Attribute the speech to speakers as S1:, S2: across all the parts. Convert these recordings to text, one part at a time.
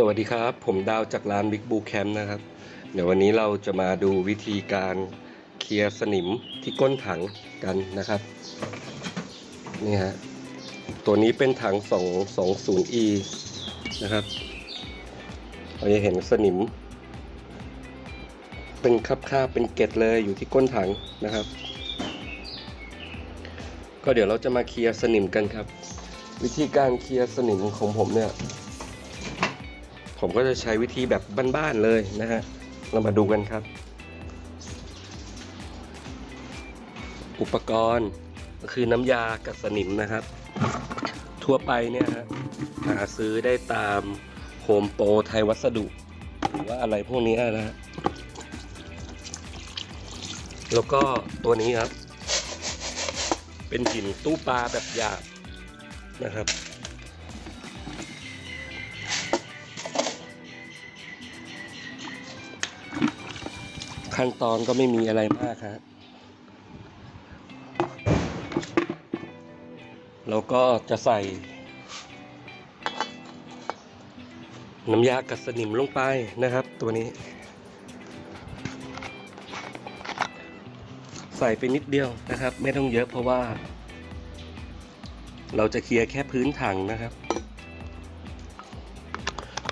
S1: สวัสดีครับ ผมดาวจากร้าน Big Blue Camp นะครับ เดี๋ยววันนี้เราจะมาดูวิธีการเคลียร์สนิมที่ก้นถังกันนะครับ นี่ฮะ ตัวนี้เป็นถัง 220e นะครับ เราจะเห็นสนิม เป็นคราบๆเป็นเกล็ดเลยอยู่ที่ก้นถังนะครับ ก็เดี๋ยวเราจะมาเคลียร์สนิมกันครับ วิธีการเคลียร์สนิมของผมเนี่ย ผมก็จะใช้วิธีแบบบ้านๆเลยนะฮะ เรามาดูกันครับ อุปกรณ์ก็คือน้ำยากัดสนิมนะครับ ทั่วไปเนี่ยฮะหาซื้อได้ตามโฮมโปรไทยวัสดุ หรือว่าอะไรพวกนี้นะฮะแล้วก็ตัวนี้ครับ เป็นหินตู้ปลาแบบหยาบนะครับ ขั้นตอนก็ไม่มีอะไรมากครับแล้วก็จะใส่ น้ำยากัดสนิมลงไปนะครับ ตัวนี้ ใส่ไปนิดเดียวนะครับ ไม่ต้องเยอะเพราะว่า เราจะเคลียร์แค่พื้นถังนะครับ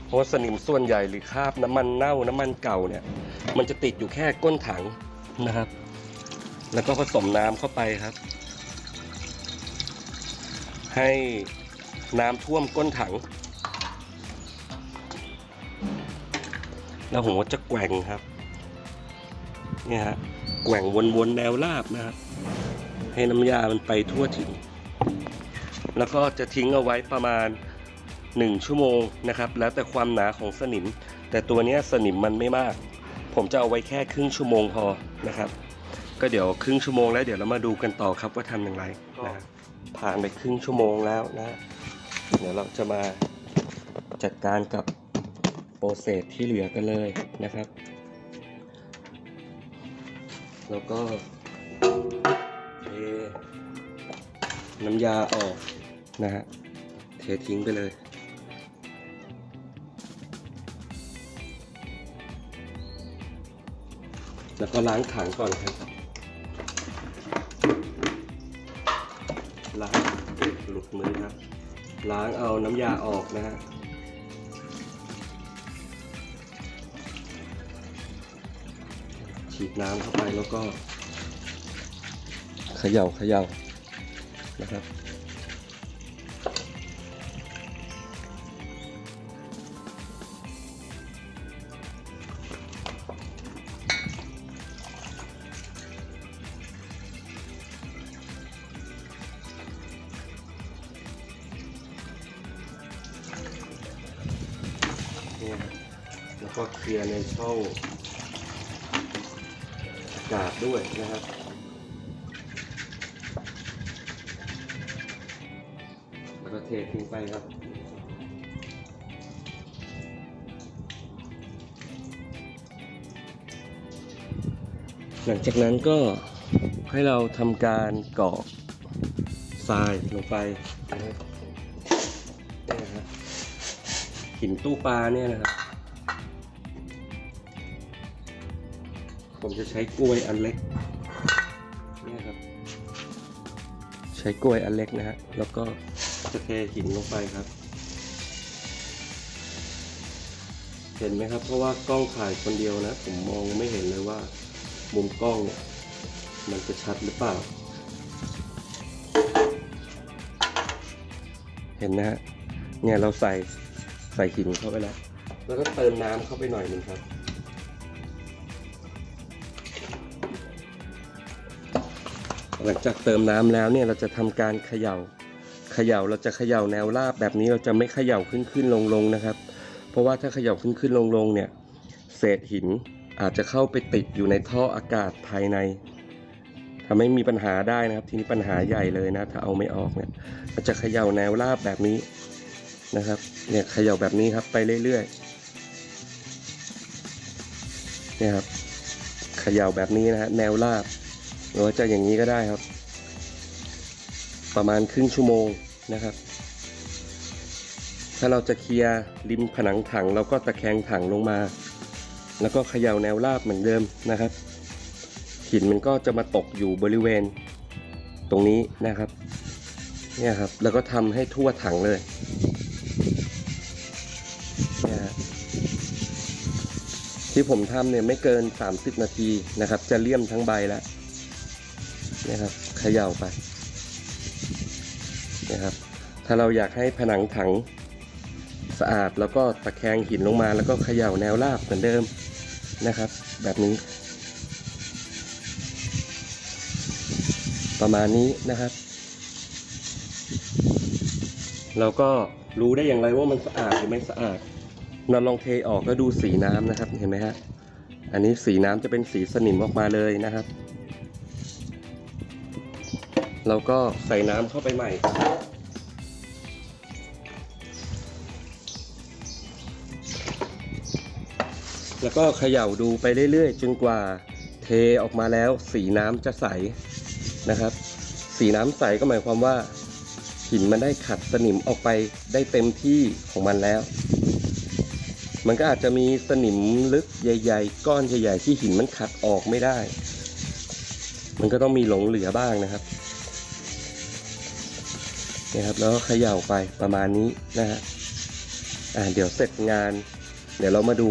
S1: เพราะสนิมส่วนใหญ่หรือคราบน้ำมันเน่าน้ำมันเก่าเนี่ย มันจะติดอยู่แค่ก้นถังนะครับ แล้วก็ผสมน้ำเข้าไปครับ ให้น้ำท่วมก้นถัง แล้วผมก็จะแกว่งครับ เนี่ยฮะ แกว่งวนๆแนวราบนะครับ ให้น้ำยามันไปทั่วถึง แล้วก็จะทิ้งเอาไว้ประมาณ1ชั่วโมงนะครับ แล้วแต่ความหนาของสนิม แต่ตัวนี้สนิมมันไม่มาก ผมจะเอาไว้แค่ครึ่งชั่วโมงพอนะครับ ก็เดี๋ยวครึ่งชั่วโมงแล้วเดี๋ยวเรามาดูกันต่อครับว่าทำอย่างไรนะผ่านไปครึ่งชั่วโมงแล้วนะเดี๋ยวเราจะมาจัดการกับโปรเซสที่เหลือกันเลยนะครับ แล้วก็เทน้ำยาออกนะฮะเททิ้งไปเลย แล้วก็ล้างถังก่อนครับ ล้างหลุดมือครับ ล้างเอาน้ำยาออกนะฮะฉีดน้ำเข้าไปแล้วก็เขย่าเขย่านะครับ เคลียร์ในช่อากาศด้วยนะครับแล้วก็เททิ้งไปครับ หลังจากนั้นก็ให้เราทำการกรอกทรายลงไปนะครับเนี่ยนะฮะหินตู้ปลาเนี่ยนะครับ ผมจะใช้กล้วยอันเล็กเนี่ยครับ ใช้กล้วยอันเล็กนะฮะแล้วก็จะเทหินลงไปครับ เห็นไหมครับ เพราะว่ากล้องถ่ายคนเดียวนะ ผมมองไม่เห็นเลยว่า มุมกล้องเนี่ยมันจะชัดหรือเปล่า เห็นนะฮะเนี่ยเราใส่ใส่หินเข้าไปแล้ว แล้วก็เติมน้ำเข้าไปหน่อยหนึ่งครับ หลังจากเติมน้ำแล้วเนี่ยเราจะทำการเขยา่าเขย่าเราจะเขย่าแนวราบแบบนี้เราจะไม่เขย่าขึ้นขึ้นลงลงนะครับ เพราะว่าถ้าเขย่าขึ้นขึ้นลงลงเนี่ยเศษหินอาจจะเข้าไปติดอยู่ในท่ออากาศภายในทำให้มีปัญหาได้นะครับ ทีนี้ปัญหาใหญ่เลยนะ ถ้าเอาไม่ออกเนี่ยเราจะเขย่าแนวราบแบบนี้นะครับ เนี่ยเขย่าแบบนี้ครับไปเรื่อยๆเนี่ยครับเขย่าแบบนี้นะฮะแนวราบ หรือว่าจะอย่างนี้ก็ได้ครับ ประมาณครึ่งชั่วโมงนะครับ ถ้าเราจะเคลียร์ริมผนังถังเราก็ตะแคงถังลงมา แล้วก็เขย่าแนวราบเหมือนเดิมนะครับ หินมันก็จะมาตกอยู่บริเวณตรงนี้นะครับเนี่ยครับ แล้วก็ทำให้ทั่วถังเลยเนี่ยที่ผมทำเนี่ยไม่เกิน 30 นาทีนะครับ จะเลี่ยมทั้งใบแล้ว นี่ยครับเขย่าไปนี่ยครับถ้าเราอยากให้ผนังถังสะอาดแล้วก็ตะแคงหินลงมาแล้วก็เขย่าแนวราบเหมือนเดิมนะครับ แบบนี้ ประมาณนี้นะครับ เราก็รู้ได้อย่างไรว่ามันสะอาดหรือไม่สะอาดเราลองเทออกก็ดูสีน้ำนะครับเห็นไหมฮะอันนี้สีน้ำจะเป็นสีสนิมออกมาเลยนะครับ เราก็ใส่น้ำเข้าไปใหม่ แล้วก็เขย่าดูไปเรื่อยๆ จนกว่าเทออกมาแล้วสีน้ำจะใสนะครับ สีน้ำใสก็หมายความว่าหินมันได้ขัดสนิมออกไปได้เต็มที่ของมันแล้ว มันก็อาจจะมีสนิมลึกใหญ่ ๆ ก้อนใหญ่ ๆ ที่หินมันขัดออกไม่ได้ มันก็ต้องมีหลงเหลือบ้างนะครับ นะครับแล้วก็เขย่าไปประมาณนี้นะฮะอ่าเดี๋ยวเสร็จงาน เดี๋ยวเรามาดู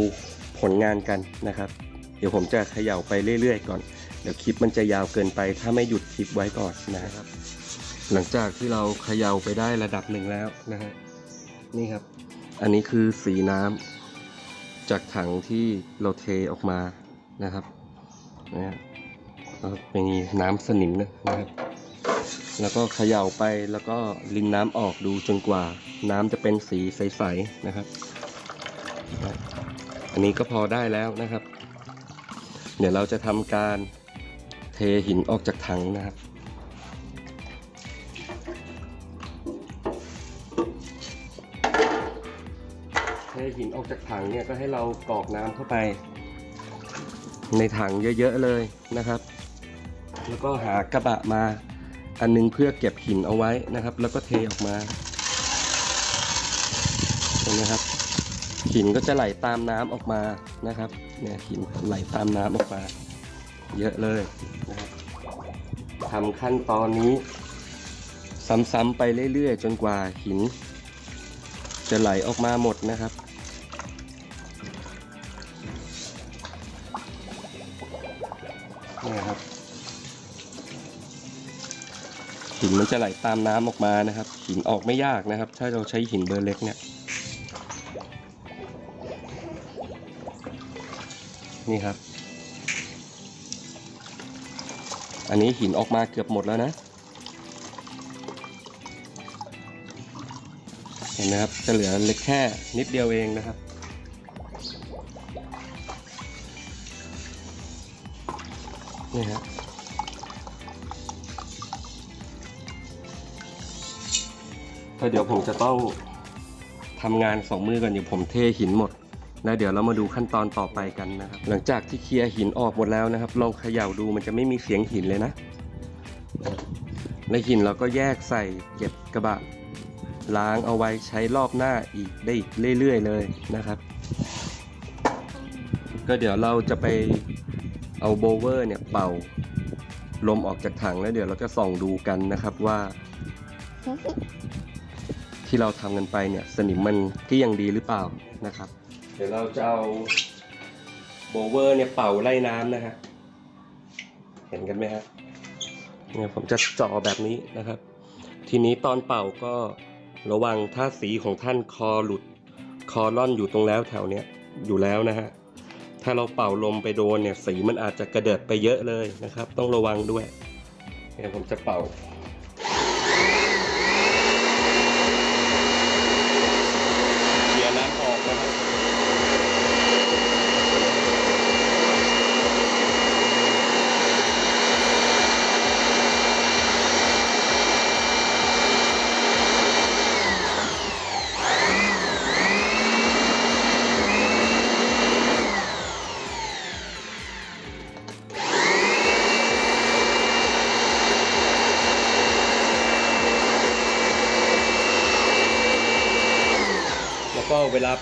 S1: ผลงานกันนะครับ เดี๋ยวผมจะเขย่าไปเรื่อยๆ ก่อน เดี๋ยวคลิปมันจะยาวเกินไป ถ้าไม่หยุดคลิปไว้ก่อนนะครับ หลังจากที่เราเขย่าไปได้ระดับหนึ่งแล้วนะฮะนี่ครับ อันนี้คือสีน้ำจากถังที่เราเทออกมานะครับนะฮะแล้วมีน้ำสนิมนะครับ แล้วก็เขย่าไปแล้วก็รินน้ำออกดูจนกว่า น้ำจะเป็นสีใสๆนะครับ อันนี้ก็พอได้แล้วนะครับ เดี๋ยวเราจะทำการเทหินออกจากถังนะครับเทหินออกจากถังเนี่ยก็ให้เรากรอกน้ำเข้าไป ในถังเยอะๆเลยนะครับ แล้วก็หากระบะมา อันนึงเพื่อเก็บหินเอาไว้นะครับ แล้วก็เทออกมาเห็นไหมครับ หินก็จะไหลตามน้ำออกมานะครับเนี่ยหินไหลตามน้ำออกมา เยอะเลยนะครับทำขั้นตอนนี้ ซ้ำๆไปเรื่อยๆ จนกว่าหิน จะไหลออกมาหมดนะครับ จะไหลตามน้ำออกมานะครับ หินออกไม่ยากนะครับ ถ้าเราใช้หินเบอร์เล็กเนี่ยนี่ครับ อันนี้หินออกมาเกือบหมดแล้วนะ เห็นไหมครับ จะเหลือเล็กแค่นิดเดียวเองนะครับ นี่ฮะ ก็เดี๋ยวผมจะต้องทำงานสองมือก่อนเดี๋ยวผมเทหินหมดแล้วเดี๋ยวเรามาดูขั้นตอนต่อไปกันนะครับ หลังจากที่เคลียร์หินออกหมดแล้วนะครับ ลองเขย่าดูมันจะไม่มีเสียงหินเลยนะและหินเราก็แยกใส่เก็บกระบะ ล้างเอาไว้ใช้รอบหน้าอีกได้อีกเรื่อยๆเลยนะครับ ก็เดี๋ยวเราจะไปเอาโบเวอร์เนี่ยเป่าลมออกจากถังแล้วเดี๋ยวเราจะส่องดูกันนะครับว่า ที่เราทำกันไปเนี่ยสนิมมันที่ยังดีหรือเปล่านะครับ เดี๋ยวเราจะเอาโบเวอร์เนี่ยเป่าไล่น้ำนะฮะเห็นกันไหมฮะเนี่ยผมจะจาะแบบนี้นะครับ ทีนี้ตอนเป่าก็ระวังถ้าสีของท่านคอหลุดคอล่อนอยู่ตรงแล้วแถวเนี้ยอยู่แล้วนะฮะถ้าเราเป่าลมไปโดนเนี่ยสีมันอาจจะกระเดิดไปเยอะเลยนะครับ ต้องระวังด้วยเนี่ยผมจะเป่า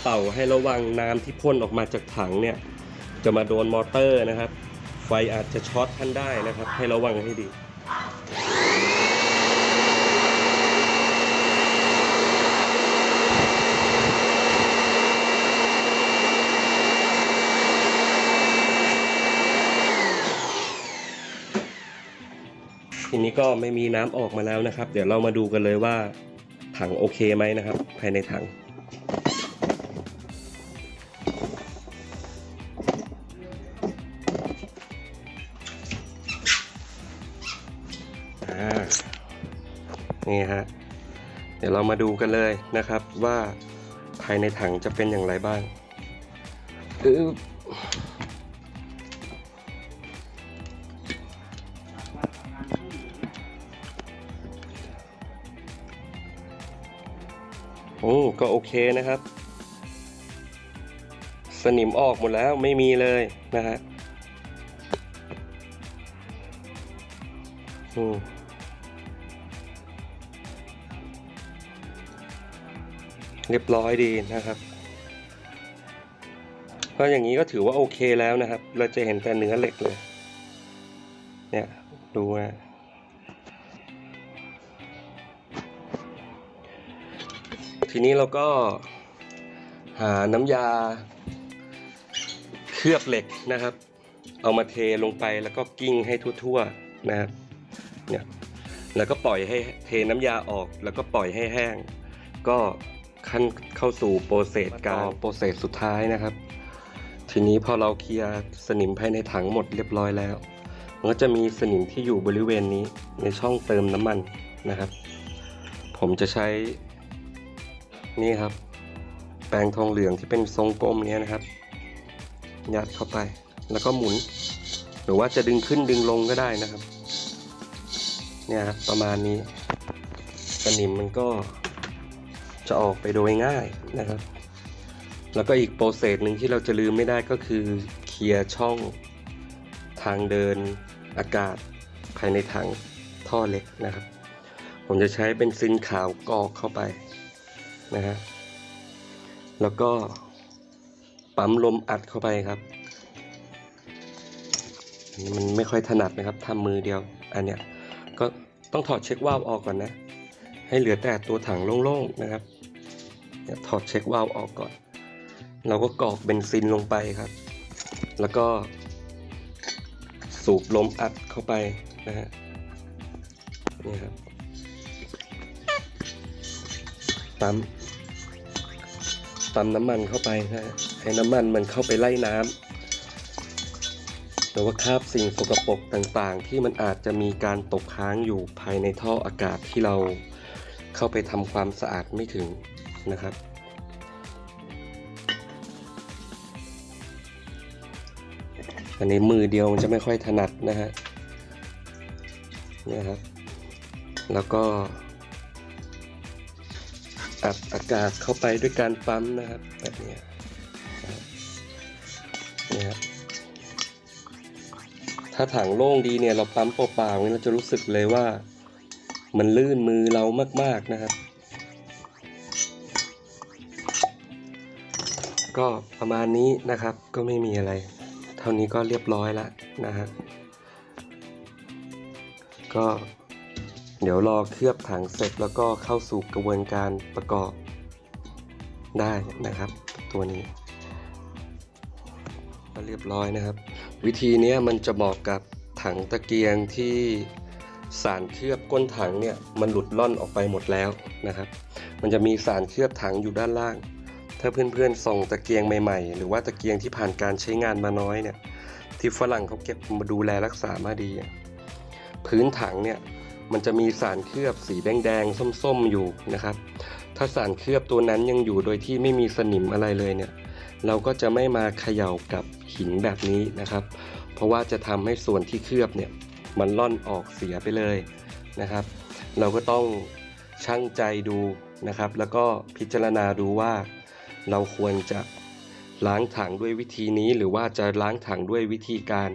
S1: เป่าให้ระวังน้ำที่พ่นออกมาจากถังเนี่ย จะมาโดนมอเตอร์นะครับ ไฟอาจจะช็อตท่านได้นะครับ ให้ระวังให้ดีทีนี้ก็ไม่มีน้ำออกมาแล้วนะครับ เดี๋ยวเรามาดูกันเลยว่าถังโอเคไหมนะครับ ภายในถัง นี่ฮะเดี๋ยวเรามาดูกันเลยนะครับว่าภายในถังจะเป็นอย่างไรบ้างอึ๊บโอ้ก็โอเคนะครับ สนิมออกหมดแล้วไม่มีเลยนะฮะอืม เรียบร้อยดีนะครับ ก็อย่างนี้ก็ถือว่าโอเคแล้วนะครับ เราจะเห็นแต่เนื้อเหล็กเลย เนี่ยดูนะทีนี้เราก็หาน้ำยาเคลือบเหล็กนะครับ เอามาเทลงไปแล้วก็กิ้งให้ทั่วๆนะครับเนี่ยแล้วก็ปล่อยให้เทน้ำยาออกแล้วก็ปล่อยให้แห้ง ก็ ขั้นเข้าสู่โปรเซสการโปรเซสสุดท้ายนะครับ ทีนี้พอเราเคลียร์สนิมภายในถังหมดเรียบร้อยแล้วมันก็จะมีสนิมที่อยู่บริเวณนี้ในช่องเติมน้ำมันนะครับ ผมจะใช้นี่ครับ แปรงทองเหลืองที่เป็นทรงกลมเนี้ยนะครับยัดเข้าไปแล้วก็หมุน หรือว่าจะดึงขึ้นดึงลงก็ได้นะครับ เนี่ยครับประมาณนี้ สนิมมันก็ จะออกไปโดยง่ายนะครับ แล้วก็อีกโปรเซสหนึ่งที่เราจะลืมไม่ได้ก็คือเคลียร์ช่องทางเดินอากาศภายในถังท่อเล็กนะครับ ผมจะใช้เป็นซินขาวกอกเข้าไปนะฮะแล้วก็ปั๊มลมอัดเข้าไปครับมันไม่ค่อยถนัดนะครับทำมือเดียวอันเนี้ยก็ต้องถอดเช็ควาล์วออกก่อนนะ ให้เหลือแต่ตัวถังโล่งๆนะครับถอดเช็ควาล์วออกก่อน เราก็กรอกเบนซินลงไปครับ แล้วก็สูบลมอัดเข้าไปนะฮะนี่ครับปั๊มปั๊มน้ำมันเข้าไปนะฮะให้น้ำมันมันเข้าไปไล่น้ำหรือว่าคราบสิ่งสกปรกต่างๆ ที่มันอาจจะมีการตกค้างอยู่ภายในท่ออากาศที่เรา เข้าไปทำความสะอาดไม่ถึงนะครับ อันนี้มือเดียวมันจะไม่ค่อยถนัดนะฮะเนี่ยครับ แล้วก็ อัดอากาศเข้าไปด้วยการปั๊มนะครับ แบบนี้เนี่ยครับถ้าถังโล่งดีเนี่ยเราปั๊มเปล่าๆนี่เราจะรู้สึกเลยว่า มันลื่นมือเรามาก ๆนะครับ ก็ประมาณนี้นะครับก็ไม่มีอะไร เท่านี้ก็เรียบร้อยแล้วนะฮะก็เดี๋ยวรอเคลือบถังเสร็จแล้วก็เข้าสู่กระบวนการประกอบได้นะครับ ตัวนี้ก็เรียบร้อยนะครับ วิธีนี้มันจะเหมาะกับถังตะเกียงที่ สารเคลือบก้นถังเนี่ยมันหลุดล่อนออกไปหมดแล้วนะครับ มันจะมีสารเคลือบถังอยู่ด้านล่าง ถ้าเพื่อนๆส่องตะเกียงใหม่ๆ หรือว่าตะเกียงที่ผ่านการใช้งานมาน้อยเนี่ยที่ฝรั่งเขาเก็บมาดูแลรักษามาดี พื้นถังเนี่ยมันจะมีสารเคลือบสีแดงๆส้มๆอยู่นะครับ ถ้าสารเคลือบตัวนั้นยังอยู่โดยที่ไม่มีสนิมอะไรเลยเนี่ยเราก็จะไม่มาเขย่ากับหินแบบนี้นะครับ เพราะว่าจะทำให้ส่วนที่เคลือบเนี่ย มันล่อนออกเสียไปเลยนะครับ เราก็ต้องชั่งใจดูนะครับ แล้วก็พิจารณาดูว่าเราควรจะล้างถังด้วยวิธีนี้ หรือว่าจะล้างถังด้วยวิธีการ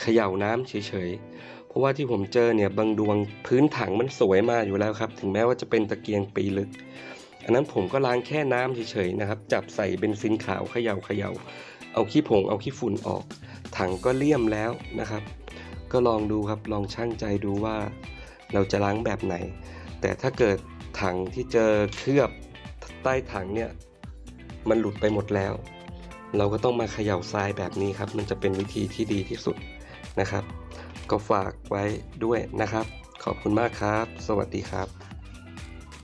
S1: เขย่าน้ำเฉยๆ เพราะว่าที่ผมเจอเนี่ยบางดวงพื้นถังมันสวยมากอยู่แล้วครับ ถึงแม้ว่าจะเป็นตะเกียงปีลึก อันนั้นผมก็ล้างแค่น้ำเฉยๆนะครับ จับใส่เบนซินขาวเขย่าเขย่าเอาขี้ผงเอาขี้ฝุ่นออก ถังก็เลี่ยมแล้วนะครับ ก็ลองดูครับลองช่างใจดูว่าเราจะล้างแบบไหน แต่ถ้าเกิดถังที่เจอเคลือบใต้ถังเนี่ยมันหลุดไปหมดแล้ว เราก็ต้องมาเขย่าทรายแบบนี้ครับ มันจะเป็นวิธีที่ดีที่สุดนะครับ ก็ฝากไว้ด้วยนะครับ ขอบคุณมากครับ สวัสดีครับ